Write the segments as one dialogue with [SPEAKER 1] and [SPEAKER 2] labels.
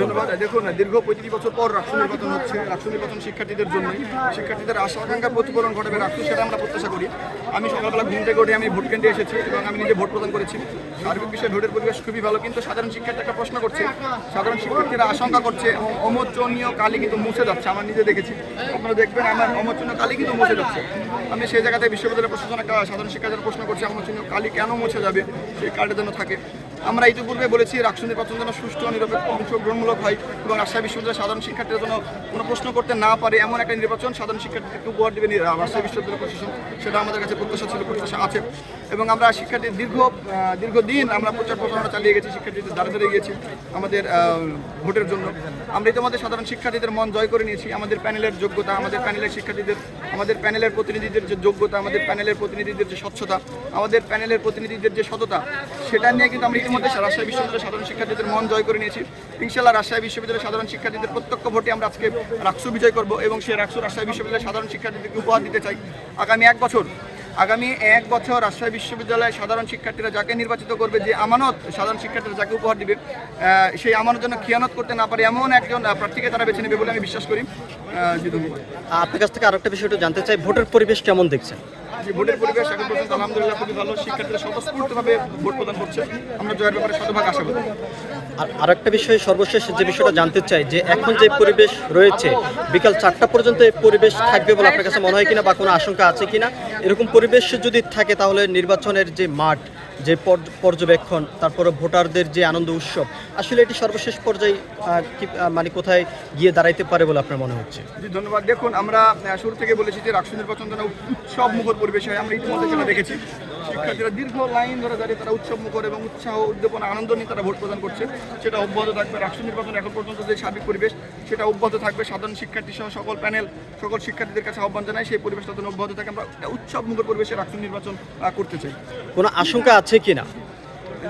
[SPEAKER 1] ধন্যবাদ। দেখুন, দীর্ঘ পঁয়ত্রিশ বছর পর রাষ্ট্র নির্বাচন হচ্ছে, রাষ্ট্র নির্বাচন শিক্ষার্থীদের জন্য শিক্ষার্থীদের আশা আকাঙ্ক্ষার প্রতিফলন ঘটাবে রাষ্ট্র, সেটা আমরা প্রত্যাশা করি। আমি সকালবেলা ঘুম থেকে উঠে আমি ভোট কেন্দ্রে এসেছি এবং আমি নিজে ভোট প্রদান করেছি। সার্বিক বিষয়ে ভোটের পরিবেশ খুবই ভালো, কিন্তু সাধারণ শিক্ষার্থী একটা প্রশ্ন করছে। সাধারণ শিক্ষার্থীরা আশঙ্কা করছে, অমোচনীয় কালি কিন্তু মুছে যাচ্ছে, আমার নিজে দেখেছি। আপনারা দেখবেন আমার অমোচনীয় কালি কিন্তু মুছে যাচ্ছে। আমি সেই জায়গাতে বিশ্ববিদ্যালয় প্রশাসন একটা সাধারণ শিক্ষার্থীরা প্রশ্ন করছে, অমোচনীয় কালি কেন মুছে যাবে? সেই কার্ডের জন্য থাকে। আমরা ইতিপূর্বে বলেছি রাষ্ট্র নির্বাচন যেন সুষ্ঠু নিরপেক্ষ অংশগ্রহণমূলক হয় এবং রাজশাহী বিশ্ববিদ্যালয়ের সাধারণ শিক্ষার্থীরা যেন কোনো প্রশ্ন করতে না পারে এমন একটা নির্বাচন সাধারণ শিক্ষার্থীদেরকে উপহার দেবে রাজশাহী বিশ্ববিদ্যালয় প্রশাসন। সেটা আমাদের কাছে প্রত্যাশা ছিল, প্রত্যাশা আছে। এবং আমরা শিক্ষার্থীর দীর্ঘ দীর্ঘদিন আমরা প্রচার প্রচারণা চালিয়ে গেছি, শিক্ষার্থীদের দ্বারা দ্বারে গিয়েছি আমাদের ভোটের জন্য। আমরা ইতিমধ্যে সাধারণ শিক্ষার্থীদের মন জয় করে নিয়েছি। আমাদের প্যানেলের যোগ্যতা, আমাদের প্যানেলের শিক্ষার্থীদের আমাদের প্যানেলের প্রতিনিধিদের যে যোগ্যতা, আমাদের প্যানেলের প্রতিনিধিদের যে স্বচ্ছতা, আমাদের প্যানেলের প্রতিনিধিদের যে সততা, সেটা নিয়ে কিন্তু আমরা ইতিমধ্যে রাজশাহী বিশ্ববিদ্যালয়ের সাধারণ শিক্ষার্থীদের মন জয় করে নিয়েছি। ইনশাল্লাহ রাজশাহী বিশ্ববিদ্যালয়ের সাধারণ শিক্ষার্থীদের প্রত্যক্ষ ভোটে আমরা আজকে রাক্সু বিজয় করব এবং সেই রাক্সু রাজশাহী বিশ্ববিদ্যালয়ের সাধারণ শিক্ষার্থীদেরকে উপহার দিতে চাই। আগামী এক বছর আগামী এক বছর রাজশাহী বিশ্ববিদ্যালয়ে সাধারণ শিক্ষার্থীরা যাকে নির্বাচিত করবে যে আমানত সাধারণ শিক্ষার্থীরা যাকে উপহার দিবে সেই আমানত যেন খিয়ানত করতে না পারে এমন একজন প্রার্থীকে তারা বেছে নেবে বলে আমি বিশ্বাস করি।
[SPEAKER 2] আপনার কাছ থেকে আরেকটা বিষয় জানতে চাই ভোটের পরিবেশ কেমন দেখছেন?
[SPEAKER 1] যে ভোটের পরিবেশ এখন পর্যন্ত আলহামদুলিল্লাহ খুবই ভালো। শিক্ষার্থীরা স্বতঃস্ফূর্তভাবে ভোট প্রদান করছে। আমরা জয়ের ব্যাপারে শতভাগ আশাবাদী
[SPEAKER 2] আর আরেকটা বিষয় সর্বশেষ যে বিষয়টা জানতে চাই যে এখন যে পরিবেশ রয়েছে বিকাল চারটা পর্যন্ত এই পরিবেশ থাকবে বলে আপনার কাছে মনে হয় কিনা বা কোনো আশঙ্কা আছে কিনা? এরকম পরিবেশ যদি থাকে তাহলে নির্বাচনের যে মাঠ, যে পর্য- পর্যবেক্ষণ, তারপরে ভোটারদের যে আনন্দ উৎসব, আসলে এটি সর্বশেষ পর্যায়ে মানে কোথায় গিয়ে দাঁড়াইতে পারে বলে আপনার মনে হচ্ছে?
[SPEAKER 1] ধন্যবাদ। দেখুন, আমরা শুরু থেকে বলেছি যে রাষ্ট্র নির্বাচন উৎসব মুখর পরিবেশ আমরা ইতিমধ্যে দেখেছি। শিক্ষার্থীরা দীর্ঘ লাইন ধরে দাঁড়িয়ে তারা উৎসব মুখর এবং উৎসাহ, উদ্দীপনা, আনন্দ নিয়ে তারা ভোট প্রদান করছে। সেটা অব্যাহত থাকবে রাষ্ট্র নির্বাচন এখন পর্যন্ত যে সার্বিক পরিবেশ, সেটা অব্যাহত থাকবে সাধারণ শিক্ষার্থী সহ সকল প্যানেল, সকল শিক্ষার্থীদের কাছে আহ্বান জানাই, সেই পরিবেশটা যেন অব্যাহত থাকে। আমরা একটা উৎসব মুখর পরিবেশে রাষ্ট্র নির্বাচন করতে চাই।
[SPEAKER 2] কোনো আশঙ্কা আছে কিনা?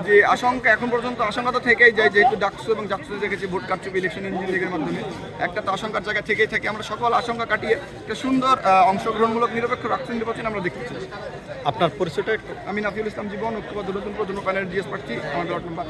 [SPEAKER 1] যে আশঙ্কা এখন পর্যন্ত আশঙ্কা তো থেকেই যায় যেহেতু ডাকসু এবং ডাকসু দেখেছি ভোট কারচুপি ইলেকশন ইঞ্জিনিয়ারিংয়ের মাধ্যমে। একটা তো আশঙ্কার জায়গা থেকেই থাকে আমরা সকল আশঙ্কা কাটিয়ে একটা সুন্দর অংশগ্রহণমূলক নিরপেক্ষ রাষ্ট্র নির্বাচন আমরা দেখতে চাই।
[SPEAKER 2] আপনার পরিচয়টা
[SPEAKER 1] আমি নাফিউল ইসলাম জীবন ঐক্যবাদ নতুন প্রজন্ম প্যানেল জিএস প্রার্থী আমার ব্লক নম্বর